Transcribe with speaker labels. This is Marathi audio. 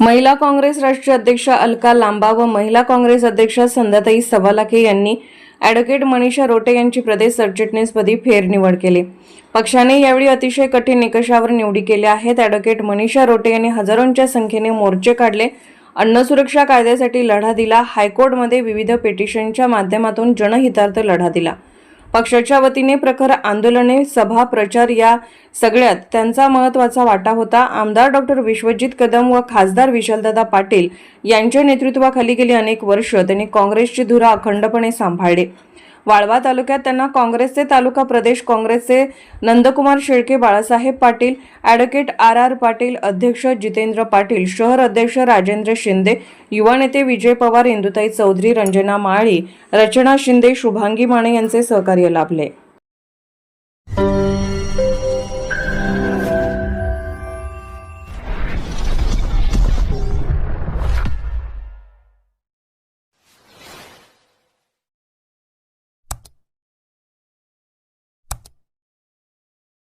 Speaker 1: महिला काँग्रेस राष्ट्रीय अध्यक्ष अलका लांबा व महिला काँग्रेस अध्यक्ष संध्याताई सवालाखे यांनी ॲडव्होकेट मनीषा रोटे यांची प्रदेश सरचिटणीसपदी फेरनिवड केली. पक्षाने यावेळी अतिशय कठीण निकषावर निवडी केल्या आहेत. ॲडव्होकेट मनीषा रोटे यांनी हजारोंच्या संख्येने मोर्चे काढले. अन्न सुरक्षा कायद्यासाठी लढा दिला. हायकोर्टमध्ये विविध पिटिशनच्या माध्यमातून जनहितार्थ लढा दिला. पक्षाच्या वतीने प्रखर आंदोलने सभा प्रचार या सगळ्यात त्यांचा महत्त्वाचा वाटा होता. आमदार डॉक्टर विश्वजित कदम व खासदार विशालदादा पाटील यांच्या नेतृत्वाखाली गेली अनेक वर्ष त्यांनी काँग्रेसची धुरा अखंडपणे सांभाळली. वाळवा तालुक्यात त्यांना काँग्रेसचे तालुका प्रदेश काँग्रेसचे Nandkumar Shelke Balasaheb Patil advocate R R Patil अध्यक्ष जितेंद्र पाटील शहर अध्यक्ष राजेंद्र शिंदे युवा नेते विजय पवार इंदुताई चौधरी रंजना माळी रचना शिंदे शुभांगी माने यांचे सहकार्य लाभले.